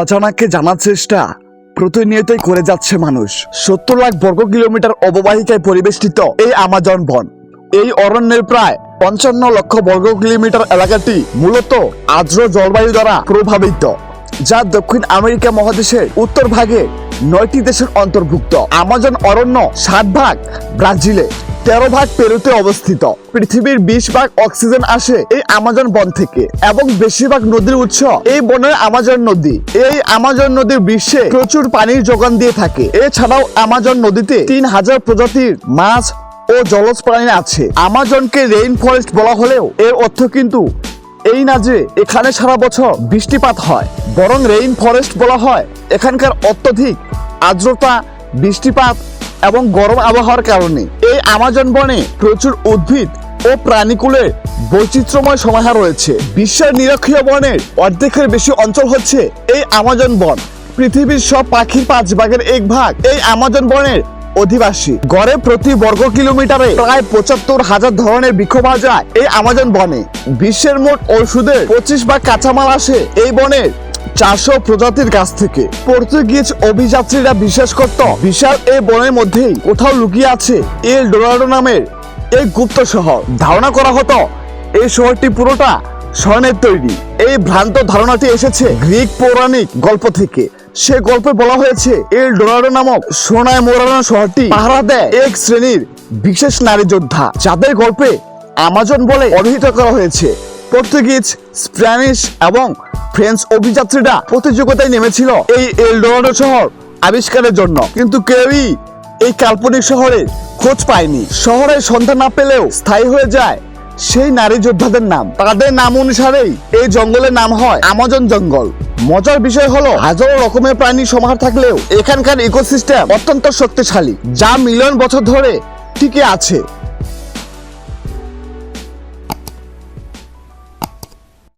অজানাকে জানার চেষ্টা প্রতিনিয়তই করে যাচ্ছে মানুষ। সত্তর লাখ বর্গ কিলোমিটার অববাহিকায় পরিবেষ্টিত এই আমাজন বন। এই অরণ্যের প্রায় পঞ্চান্ন লক্ষ বর্গ কিলোমিটার এলাকাটি মূলত আর্দ্র জলবায়ু দ্বারা প্রভাবিত, যা দক্ষিণ আমেরিকা মহাদেশের উত্তর ভাগে নয়টি দেশের অন্তর্ভুক্ত। আমাজন অরণ্য ষাট ভাগ ব্রাজিলে তেরো ভাগ পেরুতে অবস্থিত। পৃথিবীর বিশ ভাগ অক্সিজেন আসে এই আমাজন বন থেকে এবং বেশিরভাগ নদীর উৎস এই বনের আমাজন নদী। এই আমাজন নদীর বিশ্বে প্রচুর পানির যোগান দিয়ে থাকে। এছাড়াও আমাজন নদীতে তিন হাজার প্রজাতির মাছ ও জলজ প্রাণী আছে। আমাজনকে রেইন ফরেস্ট বলা হলেও এর অর্থ কিন্তু এই না যে এখানে সারা বছর বৃষ্টিপাত হয়, বরং রেইন ফরেস্ট বলা হয় এখানকার অত্যধিক আর্দ্রতা, বৃষ্টিপাত এবং গরম আবহাওয়ার কারণে এই আমাজন বনে প্রচুর উদ্ভিদ ও প্রাণীকুলের বৈচিত্র্যময় সমাহার রয়েছে। বিশ্বের নিরক্ষীয় বনের অর্ধেকের বেশি অঞ্চল হচ্ছে এই আমাজন বন। পৃথিবীর সব পাখির পাঁচ ভাগের এক ভাগ এই আমাজন বনের অধিবাসী। গড়ে প্রতি বর্গ কিলোমিটারে প্রায় পঁচাত্তর হাজার ধরনের বৃক্ষ পাওয়া যায় এই আমাজন বনে। বিশ্বের মোট ঔষধের পঁচিশ ভাগ কাঁচামাল আসে এই বনের চারশো প্রজাতির গাছ থেকে। পর্তুগিজ অভিযাত্রীরা বিশ্বাস করত, বিশাল এই বনের মধ্যেই কোথাও লুকিয়ে আছে এল ডোরাডো নামের এই গুপ্ত শহর। ধারণা করা হতো এই শহরটি পুরোটা স্বর্ণের তৈরি। এই ভ্রান্ত ধারণাটি এসেছে গ্রিক পৌরাণিক গল্প থেকে। সে গল্পে বলা হয়েছে, এল ডোরাডো নামক সোনায় মোড়ানো শহরটি পাহারা দেয় এক শ্রেণির বিশেষ নারী যোদ্ধা, যাদের গল্পে আমাজন বলে অভিহিত করা হয়েছে। পর্তুগিজ, স্প্যানিশ এবং ফ্রেঞ্চ অভিযাত্রীরা প্রতিযোগিতায় নেমেছিল এই এলডোরাডো শহর আবিষ্কারের জন্য। কিন্তু কেউই এই কাল্পনিক শহরের খোঁজ পায়নি। শহরের সন্ধান না পেলেও স্থায়ী হয়ে যায় সেই নারী যোদ্ধাদের নাম। তাদের নাম অনুসারেই এই জঙ্গলের নাম হয় আমাজন জঙ্গল। মজার বিষয় হলো, হাজারো রকমের প্রাণী সমাহার থাকলেও এখানকার ইকোসিস্টেম অত্যন্ত শক্তিশালী, যা মিলিয়ন বছর ধরে টিকে আছে।